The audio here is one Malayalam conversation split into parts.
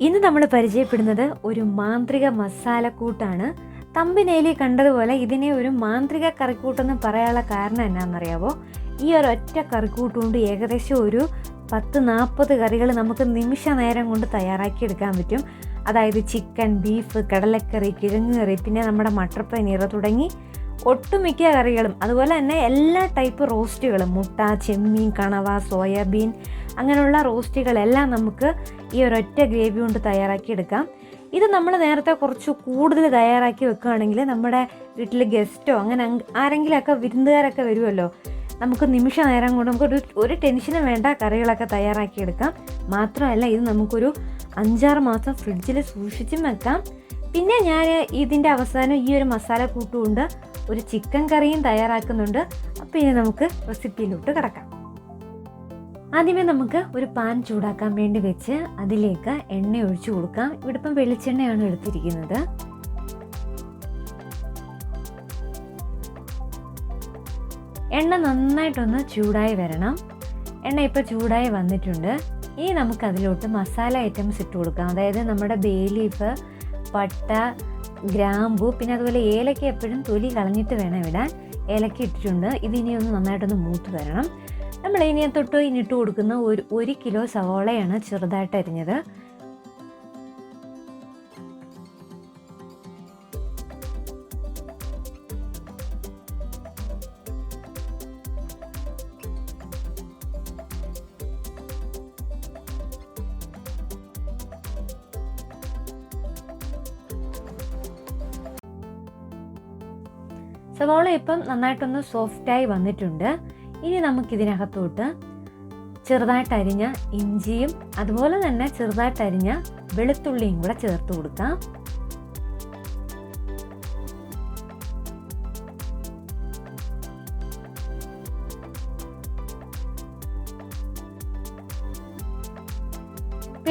ഇന്ന് നമ്മൾ പരിചയപ്പെടുന്നത് ഒരു മാന്ത്രിക മസാലക്കൂട്ടാണ് തമ്പിനേലി കണ്ടതുപോലെ ഇതിനെ ഒരു മാന്ത്രിക കറിക്കൂട്ടെന്ന് പറയാനുള്ള കാരണം എന്നാണെന്നറിയാവോ? ഈ ഒരു ഒറ്റ കറിക്കൂട്ട് കൊണ്ട് ഏകദേശം ഒരു പത്ത് നാൽപ്പത് കറികൾ നമുക്ക് നിമിഷ നേരം കൊണ്ട് തയ്യാറാക്കിയെടുക്കാൻ പറ്റും. അതായത് ചിക്കൻ ബീഫ് കടലക്കറി കിഴങ്ങ് കറി പിന്നെ നമ്മുടെ മട്ടർ പനീർ തുടങ്ങി ഒട്ടുമിക്ക കറികളും. അതുപോലെ തന്നെ എല്ലാ ടൈപ്പ് റോസ്റ്റുകളും. മുട്ട ചെമ്മീൻ കണവ സോയാബീൻ അങ്ങനെയുള്ള റോസ്റ്റുകളെല്ലാം നമുക്ക് ഈ ഒരൊറ്റ ഗ്രേവി കൊണ്ട് തയ്യാറാക്കിയെടുക്കാം. ഇത് നമ്മൾ നേരത്തെ കുറച്ച് കൂടുതൽ തയ്യാറാക്കി വെക്കുകയാണെങ്കിൽ നമ്മുടെ വീട്ടിൽ ഗസ്റ്റോ അങ്ങനെ അങ് ആരെങ്കിലുമൊക്കെ വിരുന്നുകാരൊക്കെ വരുമല്ലോ നമുക്ക് നിമിഷ നേരം കൊണ്ട് നമുക്കൊരു ഒരു ടെൻഷനും വേണ്ട കറികളൊക്കെ തയ്യാറാക്കിയെടുക്കാം. മാത്രമല്ല ഇത് നമുക്കൊരു അഞ്ചാറ് മാസം ഫ്രിഡ്ജിൽ സൂക്ഷിച്ചും വെക്കാം. പിന്നെ ഞാൻ ഇതിന്റെ അവസാനം ഈ ഒരു മസാല കൂട്ടുകൊണ്ട് ഒരു ചിക്കൻ കറിയും തയ്യാറാക്കുന്നുണ്ട്. അപ്പോൾ ഇനി നമുക്ക് റെസിപ്പിയിലോട്ട് കിടക്കാം. ആദ്യമേ നമുക്ക് ഒരു പാൻ ചൂടാക്കാൻ വേണ്ടി വെച്ച് അതിലേക്ക് എണ്ണ ഒഴിച്ചു കൊടുക്കാം. ഇവിടെ ഇപ്പം വെളിച്ചെണ്ണയാണ് എടുത്തിരിക്കുന്നത്. എണ്ണ നന്നായിട്ടൊന്ന് ചൂടായി വരണം. എണ്ണ ഇപ്പോൾ ചൂടായി വന്നിട്ടുണ്ട്. ഇനി നമുക്ക് അതിലോട്ട് മസാല ഐറ്റംസ് ഇട്ട് കൊടുക്കാം. അതായത് നമ്മുടെ ബേ ലീഫ് പട്ട ഗ്രാമ്പു പിന്നെ അതുപോലെ ഏലക്ക എപ്പോഴും തൊലി കളഞ്ഞിട്ട് വേണം ഇടാൻ. ഏലക്ക ഇട്ടിട്ടുണ്ട്. ഇതിനി ഒന്ന് നന്നായിട്ടൊന്ന് മൂത്ത് വരണം. നമ്മൾ ഇനി തൊട്ട് ഇനിട്ട് കൊടുക്കുന്ന ഒരു ഒരു കിലോ സവോളയാണ് ചെറുതായിട്ട് അരിഞ്ഞത്. സവോള ഇപ്പം നന്നായിട്ടൊന്ന് സോഫ്റ്റായി വന്നിട്ടുണ്ട്. ഇനി നമുക്കിതിനകത്തോട്ട് ചെറുതായിട്ട് അരിഞ്ഞ ഇഞ്ചിയും അതുപോലെ തന്നെ ചെറുതായിട്ട് അരിഞ്ഞ വെളുത്തുള്ളിയും കൂടെ ചേർത്ത് കൊടുക്കാം.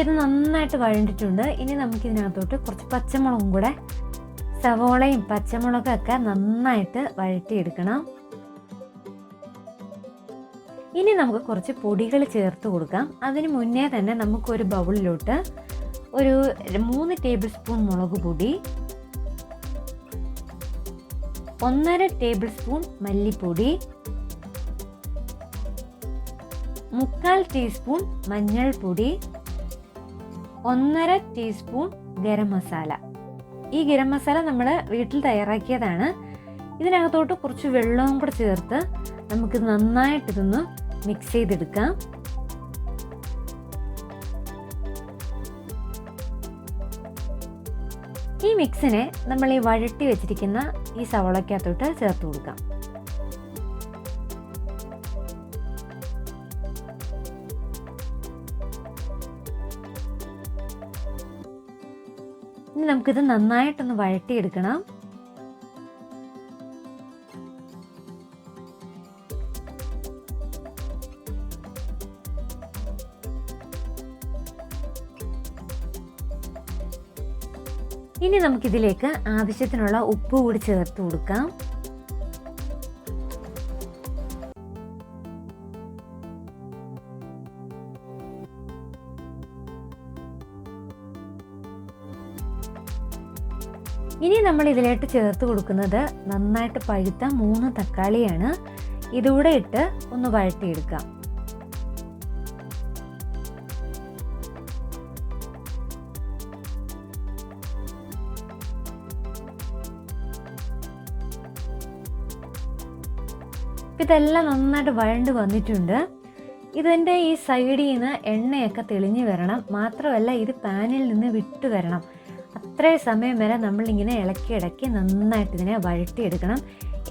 ഇത് നന്നായിട്ട് വഴണ്ടിട്ടുണ്ട്. ഇനി നമുക്കിതിനകത്തോട്ട് കുറച്ച് പച്ചമുളകും കൂടെ സവോളയും പച്ചമുളകൊക്കെ നന്നായിട്ട് വഴറ്റിയെടുക്കണം. ഇനി നമുക്ക് കുറച്ച് പൊടികൾ ചേർത്ത് കൊടുക്കാം. അതിന് മുന്നേ തന്നെ നമുക്കൊരു ബൗളിലോട്ട് ഒരു മൂന്ന് ടേബിൾ സ്പൂൺ മുളക് പൊടി ഒന്നര ടേബിൾ സ്പൂൺ മല്ലിപ്പൊടി മുക്കാൽ ടീസ്പൂൺ മഞ്ഞൾപ്പൊടി ഒന്നര ടീസ്പൂൺ ഗരം മസാല. ഈ ഗരം മസാല നമ്മൾ വീട്ടിൽ തയ്യാറാക്കിയതാണ്. ഇതിനകത്തോട്ട് കുറച്ച് വെള്ളവും കൂടെ ചേർത്ത് നമുക്ക് നന്നായിട്ടിതൊന്ന് മിക്സ് ചെയ്തെടുക്കാം. ഈ മിക്സിനെ നമ്മൾ ഈ വഴട്ടി വെച്ചിരിക്കുന്ന ഈ സവളക്കകത്തോട്ട് ചേർത്ത് കൊടുക്കാം. ഇനി നമുക്കിത് നന്നായിട്ടൊന്ന് വഴട്ടിയെടുക്കണം. ഇനി നമുക്കിതിലേക്ക് ആവശ്യത്തിനുള്ള ഉപ്പ് കൂടി ചേർത്ത് കൊടുക്കാം. ഇനി നമ്മൾ ഇതിലേക്ക് ചേർത്ത് കൊടുക്കുന്നത് നന്നായിട്ട് പഴുത്ത മൂന്ന് തക്കാളിയാണ്. ഇതുകൂടെ ഇട്ട് ഒന്ന് വഴട്ടിയെടുക്കാം ഇതെല്ലാം നന്നായിട്ട് വഴണ്ട് വന്നിട്ടുണ്ട്. ഇതിന്റെ ഈ സൈഡിൽ നിന്ന് എണ്ണയൊക്കെ തെളിഞ്ഞു വരണം. മാത്രമല്ല ഇത് പാനിൽ നിന്ന് വിട്ടു വരണം. അത്രയും സമയം വരെ നമ്മളിങ്ങനെ ഇളക്കി ഇടയ്ക്ക് നന്നായിട്ട് ഇതിനെ വഴട്ടിയെടുക്കണം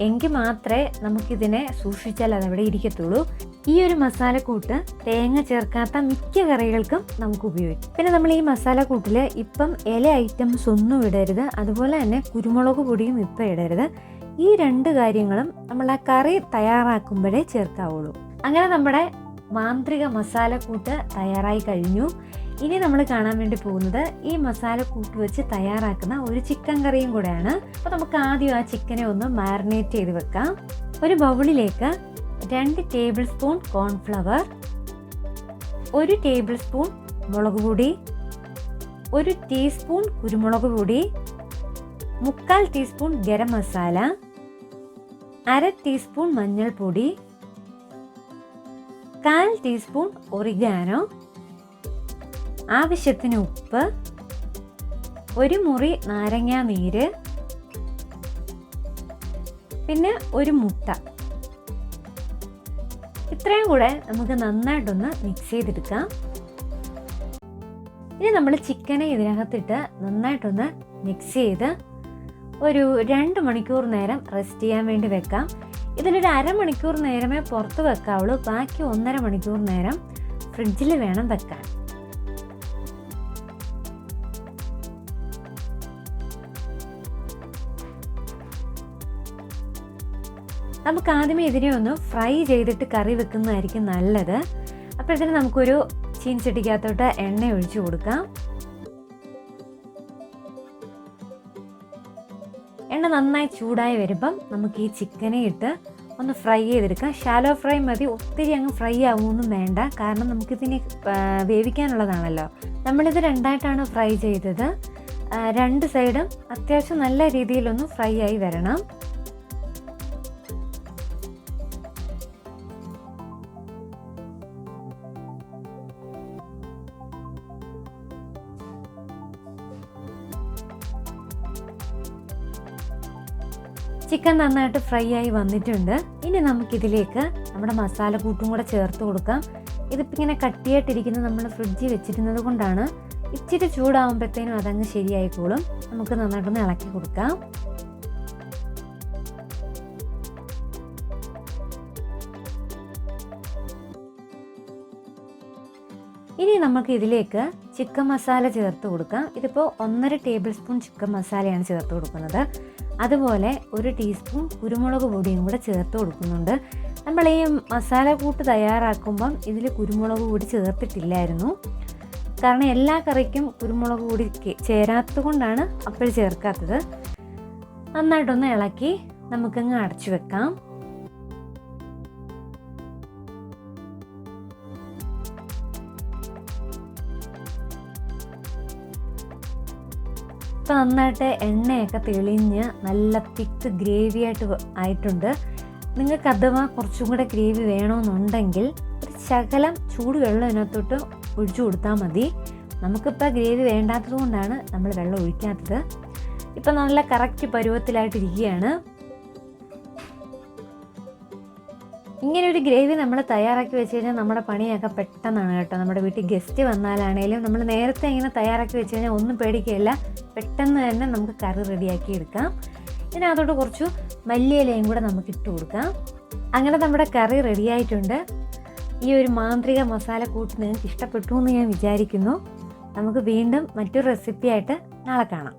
എങ്കിൽ മാത്രമേ നമുക്കിതിനെ സൂക്ഷിച്ചാൽ അതവിടെ ഇരിക്കത്തുള്ളൂ. ഈ ഒരു മസാലക്കൂട്ട് തേങ്ങ ചേർക്കാത്ത മിക്ക കറികൾക്കും നമുക്ക് ഉപയോഗിക്കാം. പിന്നെ നമ്മൾ ഈ മസാലക്കൂട്ടിൽ ഇപ്പം ഇല ഐറ്റംസ് ഒന്നും ഇടരുത്. അതുപോലെ തന്നെ കുരുമുളക് പൊടിയും ഇപ്പം ഇടരുത്. ഈ രണ്ട് കാര്യങ്ങളും നമ്മൾ ആ കറി തയ്യാറാക്കുമ്പോഴേ ചേർക്കാവുള്ളൂ. അങ്ങനെ നമ്മുടെ മാന്ത്രിക മസാലക്കൂട്ട് തയ്യാറായി കഴിഞ്ഞു. ഇനി നമ്മൾ കാണാൻ വേണ്ടി പോകുന്നത് ഈ മസാലക്കൂട്ട് വെച്ച് തയ്യാറാക്കുന്ന ഒരു ചിക്കൻ കറിയും കൂടെയാണ്. അപ്പോൾ നമുക്ക് ആദ്യം ആ ചിക്കനെ ഒന്ന് മാരിനേറ്റ് ചെയ്ത് വെക്കാം. ഒരു ബൗളിലേക്ക് രണ്ട് ടേബിൾ സ്പൂൺ കോൺഫ്ലവർ ഒരു ടേബിൾ സ്പൂൺ മുളക് പൊടി ഒരു ടീസ്പൂൺ കുരുമുളക് പൊടി മുക്കാൽ ടീസ്പൂൺ ഗരം മസാല അര ടീസ്പൂൺ മഞ്ഞൾപ്പൊടി കാൽ ടീസ്പൂൺ ഒറിഗാനോ ആവശ്യത്തിന് ഉപ്പ് ഒരു മുറി നാരങ്ങാ നീര് പിന്നെ ഒരു മുട്ട. ഇത്രയും കൂടെ നമുക്ക് നന്നായിട്ടൊന്ന് മിക്സ് ചെയ്തെടുക്കാം. ഇനി നമ്മൾ ചിക്കനെ ഇതിനകത്തിട്ട് നന്നായിട്ടൊന്ന് മിക്സ് ചെയ്ത് ഒരു രണ്ട് മണിക്കൂർ നേരം റെസ്റ്റ് ചെയ്യാൻ വേണ്ടി വെക്കാം. ഇതിലൊരു അരമണിക്കൂർ നേരമേ പുറത്ത് വെക്കാവുള്ളൂ. ബാക്കി ഒന്നര മണിക്കൂർ നേരം ഫ്രിഡ്ജിൽ വേണം വെക്കാൻ. നമുക്ക് ആദ്യമേ ഇതിനെ ഒന്ന് ഫ്രൈ ചെയ്തിട്ട് കറി വെക്കുന്നതായിരിക്കും നല്ലത്. അപ്പോഴത്തേന് നമുക്കൊരു ചീൻചട്ടിക്കകത്തോട്ട് എണ്ണ ഒഴിച്ചു കൊടുക്കാം. എണ്ണ നന്നായി ചൂടായി വരുമ്പം നമുക്ക് ഈ ചിക്കനെ ഇട്ട് ഒന്ന് ഫ്രൈ ചെയ്തെടുക്കാം. ഷാലോ ഫ്രൈ മതി. ഒത്തിരി അങ്ങ് ഫ്രൈ ആവുമൊന്നും വേണ്ട. കാരണം നമുക്കിതിനെ വേവിക്കാനുള്ളതാണല്ലോ. നമ്മളിത് രണ്ടായിട്ടാണ് ഫ്രൈ ചെയ്തത്. രണ്ട് സൈഡും അത്യാവശ്യം നല്ല രീതിയിലൊന്ന് ഫ്രൈ ആയി വരണം. ചിക്കൻ നന്നായിട്ട് ഫ്രൈ ആയി വന്നിട്ടുണ്ട്. ഇനി നമുക്കിതിലേക്ക് നമ്മുടെ മസാല കൂട്ടും കൂടെ ചേർത്ത് കൊടുക്കാം. ഇതിപ്പോൾ ഇങ്ങനെ കട്ടിയായിട്ടിരിക്കുന്നത് നമ്മൾ ഫ്രിഡ്ജിൽ വെച്ചിരുന്നത് കൊണ്ടാണ് ഇച്ചിരി ചൂടാകുമ്പോഴത്തേനും അതങ്ങ് ശരിയായിക്കോളും. നമുക്ക് നന്നായിട്ടൊന്ന് ഇളക്കി കൊടുക്കാം. ഇനി നമുക്ക് ഇതിലേക്ക് ചിക്കൻ മസാല ചേർത്ത് കൊടുക്കാം. ഇതിപ്പോൾ ഒന്നര ടേബിൾ സ്പൂൺ ചിക്കൻ മസാലയാണ് ചേർത്ത് കൊടുക്കുന്നത്. അതുപോലെ ഒരു ടീസ്പൂൺ കുരുമുളക് പൊടിയും കൂടെ ചേർത്ത് കൊടുക്കുന്നുണ്ട്. നമ്മൾ ഈ മസാല കൂട്ട് തയ്യാറാക്കുമ്പം ഇതിൽ കുരുമുളക് പൊടി ചേർത്തിട്ടില്ലായിരുന്നു. കാരണം എല്ലാ കറിക്കും കുരുമുളക് പൊടി ചേരാത്തത് കൊണ്ടാണ് അപ്പോൾ ചേർക്കാത്തത്. നന്നായിട്ടൊന്ന് ഇളക്കി നമുക്കങ്ങ് അടച്ചു വെക്കാം. ഇപ്പം നന്നായിട്ട് എണ്ണയൊക്കെ തെളിഞ്ഞ് നല്ല തിക്ക് ഗ്രേവി ആയിട്ട് ആയിട്ടുണ്ട്. നിങ്ങൾക്ക് അഥവാ കുറച്ചും കൂടെ ഗ്രേവി വേണമെന്നുണ്ടെങ്കിൽ ഒരു ശകലം ചൂടുവെള്ളം ഇതിനകത്തോട്ട് ഒഴിച്ചു കൊടുത്താൽ മതി. നമുക്കിപ്പോൾ ഗ്രേവി വേണ്ടാത്തത് കൊണ്ടാണ് നമ്മൾ വെള്ളം ഒഴിക്കാത്തത്. ഇപ്പം നല്ല കറക്റ്റ് പരുവത്തിലായിട്ടിരിക്കുകയാണ്. ഇങ്ങനെ ഒരു ഗ്രേവി നമ്മൾ തയ്യാറാക്കി വെച്ച് കഴിഞ്ഞാൽ നമ്മുടെ പണിയൊക്കെ പെട്ടെന്നാണ് കേട്ടോ. നമ്മുടെ വീട്ടിൽ ഗസ്റ്റ് വന്നാലാണേലും നമ്മൾ നേരത്തെ ഇങ്ങനെ തയ്യാറാക്കി വെച്ച് കഴിഞ്ഞാൽ ഒന്നും പേടിക്കുകയല്ല പെട്ടെന്ന് തന്നെ നമുക്ക് കറി റെഡിയാക്കി എടുക്കാം. പിന്നെ അതോട് കുറച്ച് മല്ലിയിലയും കൂടെ നമുക്ക് ഇട്ട് കൊടുക്കാം. അങ്ങനെ നമ്മുടെ കറി റെഡിയായിട്ടുണ്ട് ഈ ഒരു മാന്ത്രിക മസാല കൂട്ട് നിങ്ങൾക്ക് ഇഷ്ടപ്പെട്ടു എന്ന് ഞാൻ വിചാരിക്കുന്നു. നമുക്ക് വീണ്ടും മറ്റൊരു റെസിപ്പി ആയിട്ട് നാളെ കാണാം.